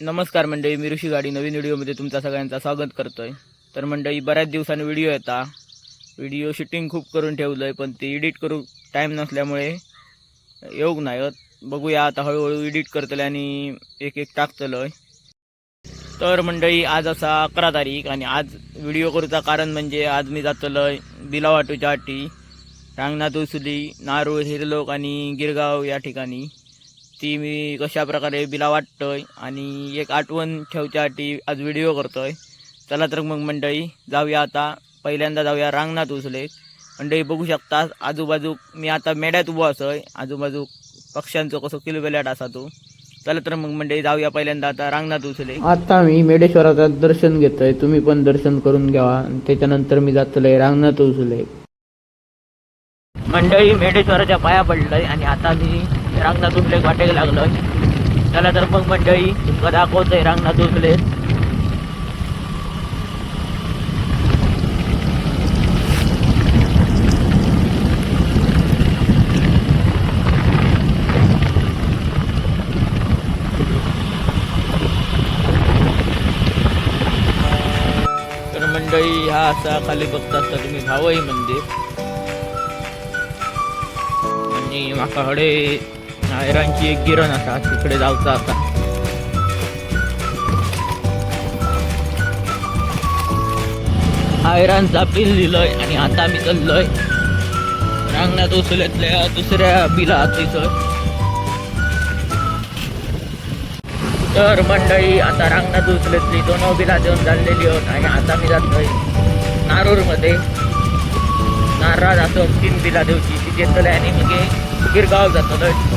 नमस्कार मंडळी मी ऋषी गाडी. नवीन व्हिडिओमध्ये तुमचा सगळ्यांचा स्वागत करतो आहे तर मंडळी बऱ्याच दिवसांनी व्हिडिओ येता व्हिडिओ शूटिंग खूप करून ठेवलं आहे पण ते एडिट करू टाईम नसल्यामुळे येऊक नाही होत. बघूया आता हळूहळू एडिट करतले आणि एक एक टाकतलं तर मंडळी आज असा अकरा तारीख आणि आज व्हिडिओ करूचा कारण म्हणजे आज मी जातलोय बिलावाटूच्या अटी. रांगणात उसुली नारूळ हिरलोक आणि गिरगाव या ठिकाणी. ती मी कशा प्रकारे बिला वाटतोय आणि एक आठवण ठेवच्यासाठी आज व्हिडिओ करतोय. चला तर मग मंडळी जाऊया आता. पहिल्यांदा जाऊया रांगणात उचले. मंडळी बघू शकता आजूबाजू मी आता मेड्यात उभो असोय आजूबाजू पक्ष्यांचो कसं किलबेलाट असा तो. चला तर मग मंडळी जाऊया पहिल्यांदा आता रांगणात उचले. आता मी मेडेश्वराचं दर्शन घेतोय. तुम्ही पण दर्शन करून घ्यावा. त्याच्यानंतर मी जातलोय रांगणात उचले. मंडळी मेढेश्वराच्या पाया पडलंय आणि आता मी रांगणा उठले वाटेक लागलं. त्याला तर मग मंडळी तुमका दाखवतोय रांगणात उठले तर मंडळी हा असा खाली बघता असता तुम्ही भावई मंदिर? आणि माका हडे एक गिरण असा तिकडे जावचा आता. आयरांचा बिल दिलंय आणि आता मी चाललोय. रांगणात उचलतल्या दुसऱ्या बिला तिथं तर मंडळी आता रांगणात उचलतली दोन बिला देऊन चाललेली होत आणि आता मी जातोय नारूरमध्ये. नारळ जातो तीन बिला देऊची. ती घेतले आणि मग गिरगाव जातलं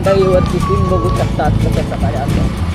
मंडईवरती तीन बघू शकतात कशा प्रकारे असं.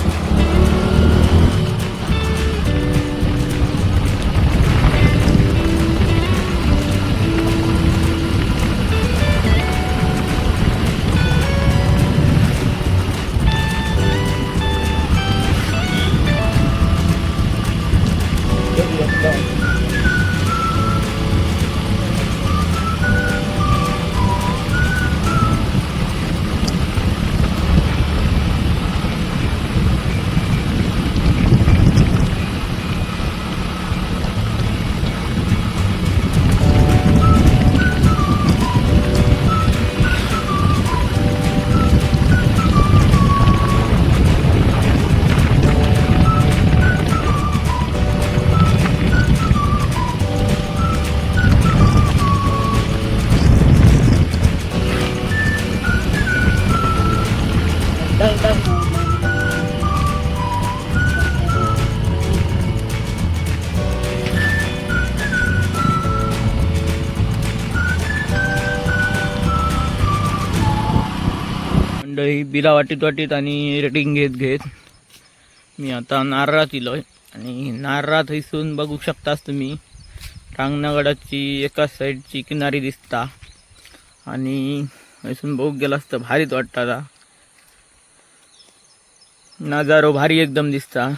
ही बिला वाटीत वाटीत आणि रेटिंग घेत घेत मी आता नारळात इलो आहे आणि नारळात हिसून बघू शकताच तुम्ही. रांगणागडाची एका साईडची किनारी दिसता. आणि इसून बघू गेला असतं भारीच वाटतं आता. नजारो भारी एकदम दिसता.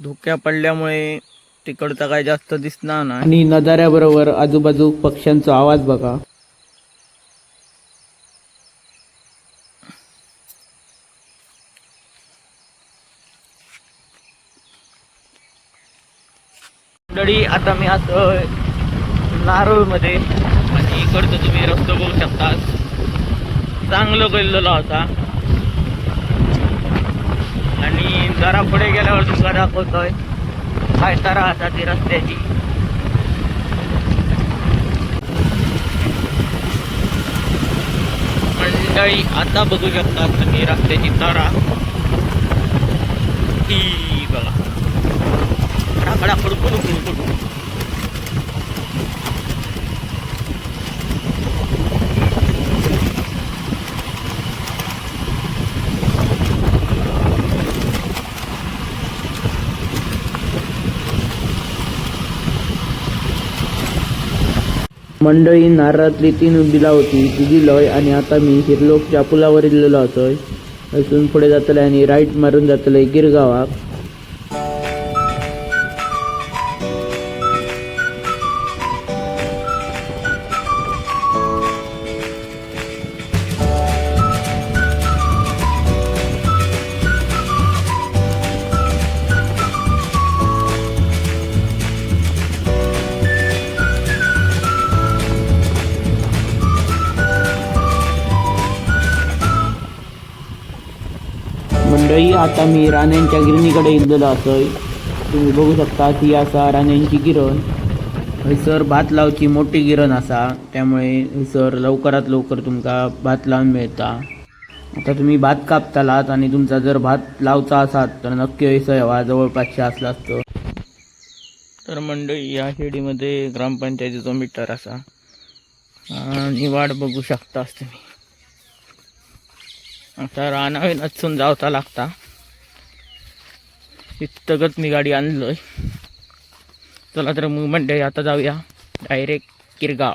धोक्या पडल्यामुळे तिकडचा काय जास्त दिसणार ना आणि नजाऱ्याबरोबर आजूबाजू पक्ष्यांचा आवाज बघा. मंडळी आता मी असं नारोळमध्ये आणि म्हणजे इकडचं तुम्ही रस्तो बघू शकता. चांगलं केलेलं होता. आणि जरा पुढे गेल्यावर तुमका दाखवतोय. काय तरा आता ती रस्त्याची. मंडळी आता बघू शकता तुम्ही रस्त्याची तारा. ही कडा कडू कडू कडू कडू मंडळी नारळातली तीन बिला होती ती दिलोय आणि आता मी हिरलोकच्या पुलावर इलेलो असोय असून पुढे जातले आणि राईट मारून जातले गिरगावाक आता मी राण्यांच्या गिरणीकडे इल्लेलो असोय तुम्ही बघू शकता ती असा राण्यांची गिरण. हयसर भात लावची मोठी गिरण असा. त्यामुळे हयसर लवकरात लवकर तुमका भात लावून मिळता. आता तुम्ही भात कापतालात आणि तुमचा जर भात लावचा असात तर नक्की हयसर हवा जवळपासचे असला असतो. तर मंडळी या शेडीमध्ये ग्रामपंचायतीचा मीटर असा. आणि वाट बघू शकतास तुम्ही. आता रानावे अचून जावता लागता. इतकंच मी गाडी आणलोय. चला तर मग मंडळी आता जाऊया. डायरेक्ट किरगाव.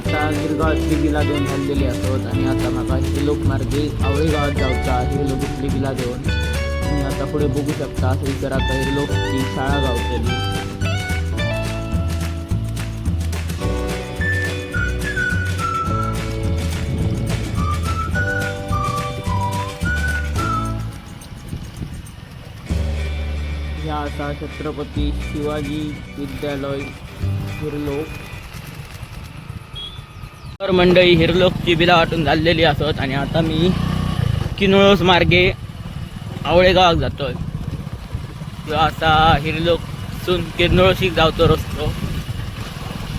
आता गिरगावातली बिला दोन झालेली असत आणि आता म्हाका लोक मार्गे आवळे गावात जावचा हे लोक बिला दोन तुम्ही आता पुढे बघू शकता थंयसर आता हे लोकची शाळा गावतली. ह्या असा छत्रपती शिवाजी विद्यालय हिरलोक तर मंडळी हिरलोक चिबीला वाटून झालेली असत आणि आता मी किनोळस मार्गे आवळेगावात जातोय. किंवा आता हिरलोकसून किनोळशीक जावतो रस्तो.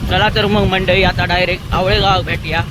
चला तर मग मंडळी आता डायरेक्ट आवळेगावात भेटूया.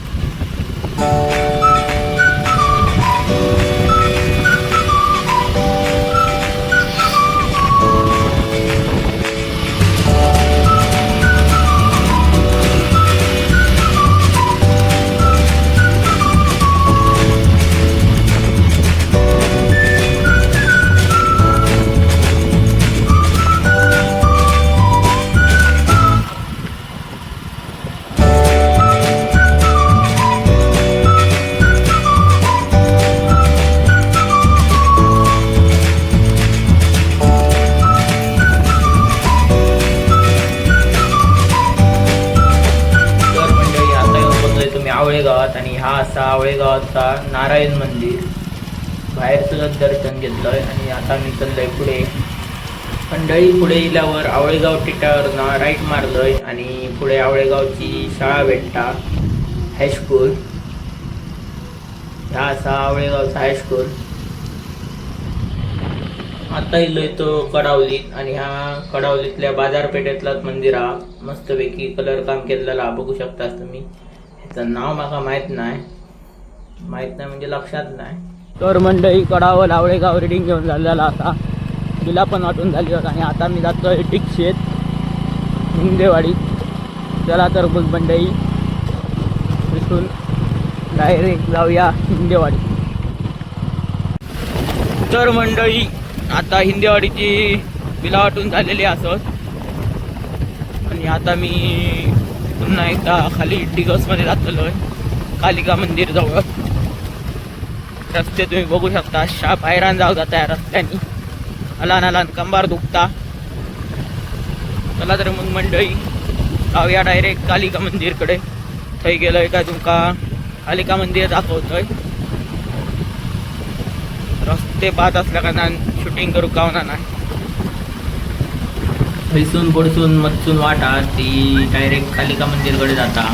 असा नारायण मंदिर. बाहेरचं दर्शन घेतलंय आणि आता मी चाललोय पुढे. खंडळी पुढे गेल्यावर आवळेगाव टिटावर राईट मारलोय आणि पुढे आवळेगावची शाळा भेटता हायस्कूल हा असा आवळेगावचा हायस्कूल आता इलोय तो कडावलीत आणि हा कडावलीतल्या बाजारपेठेतलाच मंदिर हा मस्तपैकी कलर काम केलेला. बघू शकतास तुम्ही. ह्याचं नाव माका माहीत नाही माहीत नाही म्हणजे लक्षात नाही. तर मंडळी लावळे गाव रिडिंग घेऊन झालेला आता तिला पण वाटून झाली होता. आणि आता मी जातोय टिकशेत हिंदेवाडी. चला तर बघ मंडळी इथून डायरेक्ट जाऊया हिंदेवाडी. तर मंडळी आता हिंदेवाडीची बिला वाटून झालेली असत आणि आता मी पुन्हा एकदा खाली डिगसमध्ये जातलो कालिका मंदिर जवळ. रस्ते तुम्ही बघू शकता. शाप बाहेरान जाऊ जाता या रस्त्याने. अलान अलान कंबार दुखता. चला तर मग मंडळी जाऊया डायरेक्ट कालिका मंदिरकडे. थंय गेलोय काय तुमका कालिका मंदिर दाखवतोय. रस्ते पाहत असल्या कारणान शूटिंग करू गावना नाही. थंयसून पडसून मत्सून वाटा ती डायरेक्ट कालिका मंदिरकडे जाता.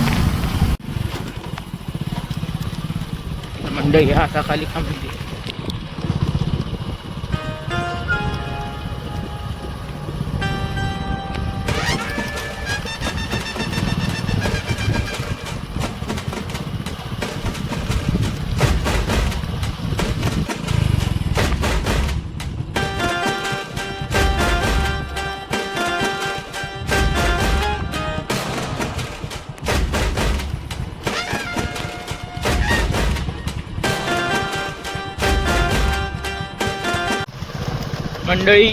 मंडळी हा असा कालिका मंदिर मंडळी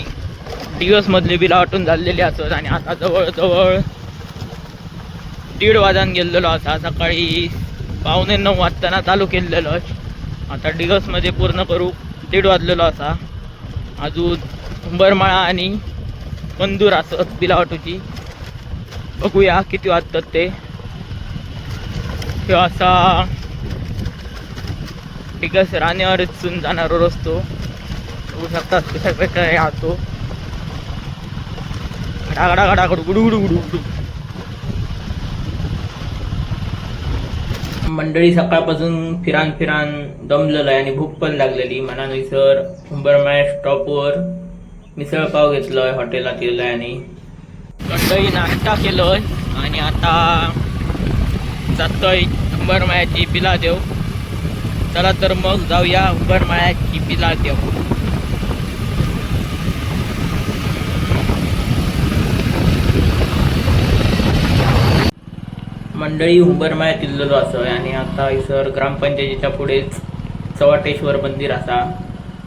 दिवस मधले बिला वाटून झालेली असत आणि आता जवळजवळ दीड वाजान गेलेलो असा सकाळी पावणे नऊ वाजताना चालू केलेलो. आता डिगसमध्ये पूर्ण करू दीड वाजलेलो असा. अजून उंबरमाळा आणि कंदूर असत बिलावाटूची बघूया किती वाजतात ते. असा डिगस राण्यावर जाणारो जाणारा रस्तो. बघू शकतात कशा प्रकारे राहतो गडा गडा गडा गुडू गुडू गुडू गुडू मंडळी सकाळपासून फिरान फिरान दमलेलं आहे आणि भूक पण लागलेली. म्हणा सर उंबरमाळ स्टॉपवर मिसळपाव घेतलोय हॉटेलात गेलोय आणि. मंडळी नाश्ता केलोय आणि आता जातोय उंबरमाळ्याची पिला देव चला तर मग जाऊया उंबरमाळ्याची पिला देव मंडळी उंबरमाळ्यात इल्लेलो असं. आणि आता सर ग्रामपंचायतीच्या पुढेच चवाटेश्वर मंदिर असा.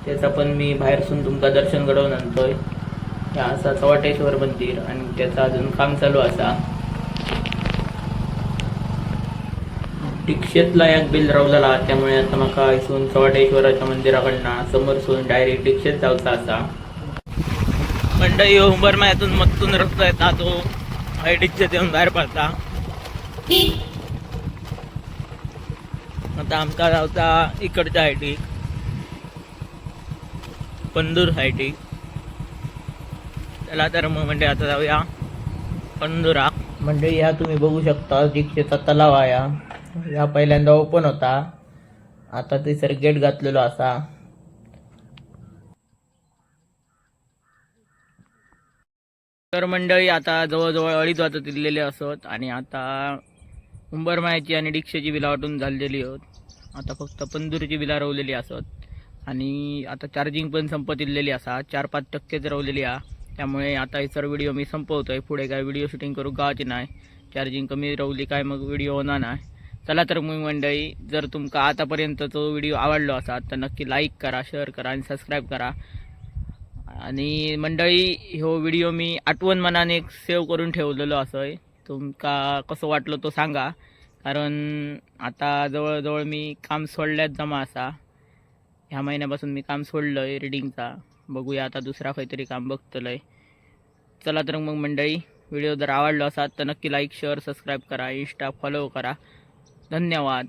त्याचा पण मी बाहेरसून तुमकां दर्शन घडवून आणतोय. हे असा चवाटेश्वर मंदिर आणि त्याचं अजून काम चालू असा. डिक्षेतला एक बिल रावलेला त्यामुळे आता म्हाका इथून चवाटेश्वराच्या मंदिराकडनं समोरसून डायरेक्ट डिक्षेत जावचा असा. मंडळी उंबरमाळ्यातून मत्तून रस्ता येता तो. हय डिक्षेत येऊन बाहेर पडता. आता आमचा गावचा इकडच्या सायटी पंदूर हायटी चला तर मग म्हणजे आता जाऊया. पंदुरा. म्हणजे या तुम्ही बघू शकता दीक्षेचा तलाव आहे या पहिल्यांदा ओपन होता. आता ते गेट घातलेलो असा. तर मंडळी आता जवळजवळ अडीच वाजत दिलेले असत आणि आता उंबरमायाची आणि डिक्षेची बिला वाटून झालेली आहेत. आता फक्त पंदूरची बिला रवलेली असत. आणि आता चार्जिंग पण संपत इल्लेली असा. चार पाच टक्केच रवलेली हा. त्यामुळे आता हे सर्व व्हिडिओ मी संपवतोय. पुढे काय व्हिडिओ शूटिंग करू गावाची नाही. चार्जिंग कमी रवली काय मग व्हिडिओ होणार नाही. चला तर मी मंडळी जर तुमका आतापर्यंत तो व्हिडिओ आवडलो असा तर नक्की लाईक करा शेअर करा आणि सबस्क्राईब करा. आणि मंडळी ह्यो व्हिडिओ मी आठवण मनाने सेव्ह करून ठेवलेलो असोय. तुमका कसं वाटलं तो सांगा. कारण आता जवळजवळ मी काम सोडल्यात जमा असा. ह्या महिन्यापासून मी काम सोडलं आहे रिडिंगचा बघूया आता दुसरा काहीतरी काम बघतलं आहे चला तर मग मंडळी व्हिडिओ जर आवडला असाल तर नक्की लाईक शेअर सबस्क्राईब करा. इंस्टा फॉलो करा. धन्यवाद.